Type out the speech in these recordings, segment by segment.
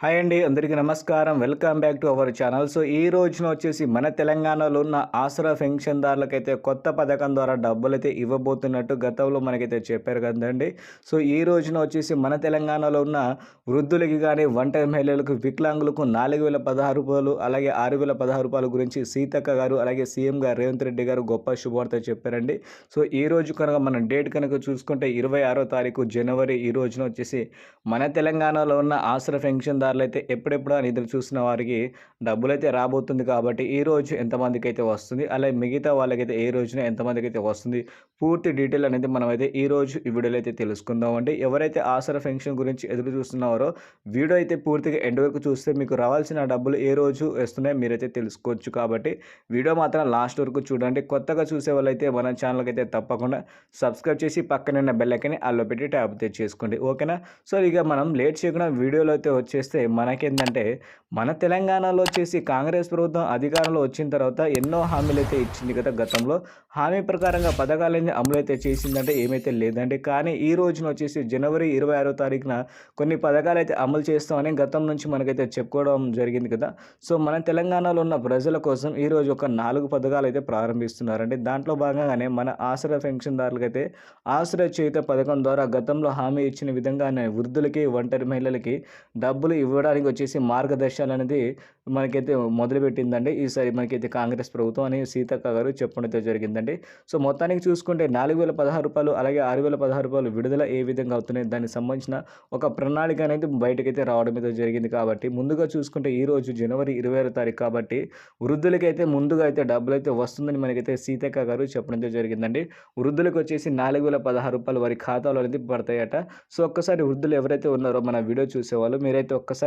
Hi అండి అందరికీ నమస్కారం. Welcome back to our channel. So ఈ రోజున వచ్చేసి మన తెలంగాణలో ఉన్న ఆసరా పెన్షన్దారులకైతే కొత్త పథకం ద్వారా డబ్బులు అయితే ఇవ్వబోతున్నట్టు గతంలో మనకైతే చెప్పారు కదండి. సో ఈ రోజున వచ్చేసి మన తెలంగాణలో ఉన్న వృద్ధులకి కానీ వంట మహిళలకు వికలాంగులకు నాలుగు వేల పదహారు రూపాయలు అలాగే ఆరు వేల పదహారు రూపాయల గురించి సీతక్క గారు అలాగే సీఎం గారు రేవంత్ రెడ్డి గారు గొప్ప శుభవార్త చెప్పారండి. సో ఈ రోజు కనుక మనం డేట్ కనుక చూసుకుంటే ఇరవై ఆరో తారీఖు జనవరి ఈ రోజున వచ్చేసి మన తెలంగాణలో ఉన్న ఆసరా పెన్షన్దారులు అయితే ఎప్పుడెప్పుడు అని ఎదురు చూసిన వారికి డబ్బులు అయితే రాబోతుంది కాబట్టి ఈ రోజు ఎంతమందికి అయితే వస్తుంది? అలాగే మిగతా వాళ్ళకైతే ఏ రోజున ఎంతమందికి అయితే వస్తుంది? పూర్తి డీటెయిల్ అనేది మనం అయితే ఈ రోజు ఈ వీడియోలో అయితే తెలుసుకుందామండి ఎవరైతే ఆసరా పెన్షన్ గురించి ఎదురు చూస్తున్నారో వీడియో అయితే పూర్తిగా ఎండ్ వరకు చూస్తే మీకు రావాల్సిన డబ్బులు ఏ రోజు వస్తున్నాయో మీరైతే తెలుసుకోవచ్చు కాబట్టి వీడియో మాత్రం లాస్ట్ వరకు చూడండి. కొత్తగా చూసే వాళ్ళైతే మన ఛానల్కి అయితే తప్పకుండా సబ్స్క్రైబ్ చేసి పక్కన బెల్ అల్లో పెట్టి ట్యాప్ తెచ్చేసుకోండి చేసుకోండి. ఓకేనా? సో ఇక మనం లేట్ చేయకుండా వీడియోలో అయితే వచ్చేస్తే మనకేంటంటే మన తెలంగాణలో వచ్చేసి కాంగ్రెస్ ప్రభుత్వం అధికారంలో వచ్చిన తర్వాత ఎన్నో హామీలు అయితే ఇచ్చింది కదా గతంలో. హామీ ప్రకారంగా పథకాలన్నీ అమలు అయితే చేసిందంటే ఏమైతే లేదండి. కానీ ఈ రోజున వచ్చేసి జనవరి ఇరవై ఆరో తారీఖున కొన్ని పథకాలు అయితే అమలు చేస్తామని గతం నుంచి మనకైతే చెప్పుకోవడం జరిగింది కదా. సో మన తెలంగాణలో ఉన్న ప్రజల కోసం ఈ రోజు ఒక నాలుగు పథకాలు అయితే ప్రారంభిస్తున్నారండి. దాంట్లో భాగంగానే మన ఆశ్రయ పెన్షన్దారులకైతే ఆశ్రయ చేయుత పథకం ద్వారా గతంలో హామీ ఇచ్చిన విధంగానే వృద్ధులకి ఒంటరి మహిళలకి డబ్బులు ఇవ్వడానికి వచ్చేసి మార్గదర్శకాలు అనేది మనకైతే మొదలుపెట్టిందండి. ఈసారి మనకైతే కాంగ్రెస్ ప్రభుత్వం అని సీతక్క గారు చెప్పడంతో జరిగిందండి. సో మొత్తానికి చూసుకుంటే నాలుగు వేల పదహారు రూపాయలు అలాగే ఆరు వేల పదహారు రూపాయలు విడుదల ఏ విధంగా అవుతున్నాయి దానికి సంబంధించిన ఒక ప్రణాళిక అనేది బయటకైతే రావడం అయితే జరిగింది కాబట్టి ముందుగా చూసుకుంటే ఈరోజు జనవరి ఇరవై ఆరు తారీఖు కాబట్టి వృద్ధులకైతే ముందుగా అయితే డబ్బులు అయితే వస్తుందని మనకైతే సీతక్క గారు చెప్పడంతో జరిగిందండి. వృద్ధులకు వచ్చేసి నాలుగు వేల పదహారు రూపాయలు వారి ఖాతాలో అనేది పడతాయట. సో ఒక్కసారి వృద్ధులు ఎవరైతే ఉన్నారో మన వీడియో చూసేవాళ్ళు మీరైతే ఒక్కసారి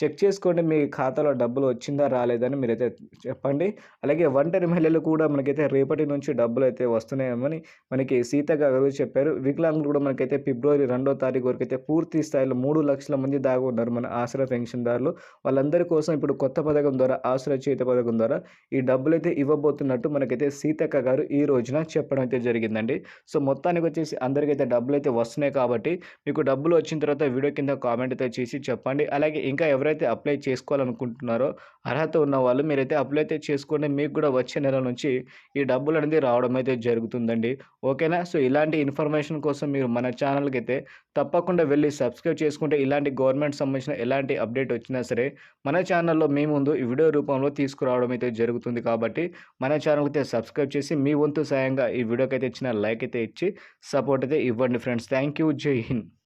చెక్ చేసుకోండి మీ ఖాతాలో డబ్బులు వచ్చిందా రాలేదని మీరైతే చెప్పండి. అలాగే ఒంటరి మహిళలు కూడా మనకైతే రేపటి నుంచి డబ్బులు అయితే వస్తున్నాయని మనకి సీత గారు చెప్పారు. వికలాంగులు కూడా మనకైతే ఫిబ్రవరి రెండో తారీఖు వరకు అయితే పూర్తి స్థాయిలో మూడు లక్షల మంది దాగా ఉన్నారు మన ఆసరా పెన్షన్దారులు. వాళ్ళందరి కోసం ఇప్పుడు కొత్త పథకం ద్వారా ఆశ్రయ చేత పథకం ద్వారా ఈ డబ్బులు అయితే ఇవ్వబోతున్నట్టు మనకైతే సీతక్క గారు ఈ రోజున చెప్పడం అయితే జరిగిందండి. సో మొత్తానికి వచ్చేసి అందరికైతే డబ్బులు అయితే వస్తున్నాయి కాబట్టి మీకు డబ్బులు వచ్చిన తర్వాత వీడియో కింద కామెంట్ అయితే చేసి చెప్పండి. అలాగే ఇంకా ఎవరైతే అప్లై చేసుకోవాలనుకుంటున్నారో అర్హత ఉన్న వాళ్ళు మీరైతే అప్లై అయితే చేసుకోండి. మీకు కూడా వచ్చే నెల నుంచి ఈ డబ్బులు అనేది రావడం అయితే జరుగుతుందండి. ఓకేనా? సో ఇలాంటి ఇన్ఫర్మేషన్ కోసం మీరు మన ఛానల్కి అయితే తప్పకుండా వెళ్ళి సబ్స్క్రైబ్ చేసుకుంటే ఇలాంటి గవర్నమెంట్ సంబంధించిన ఎలాంటి అప్డేట్ వచ్చినా సరే మన ఛానల్లో మీ ముందు ఈ వీడియో రూపంలో తీసుకురావడం అయితే జరుగుతుంది కాబట్టి మన ఛానల్కి అయితే సబ్స్క్రైబ్ చేసి మీ వంతు సాయంగా ఈ వీడియోకి అయితే ఇచ్చిన లైక్ అయితే ఇచ్చి సపోర్ట్ అయితే ఇవ్వండి ఫ్రెండ్స్. థ్యాంక్ యూ జై హింద్.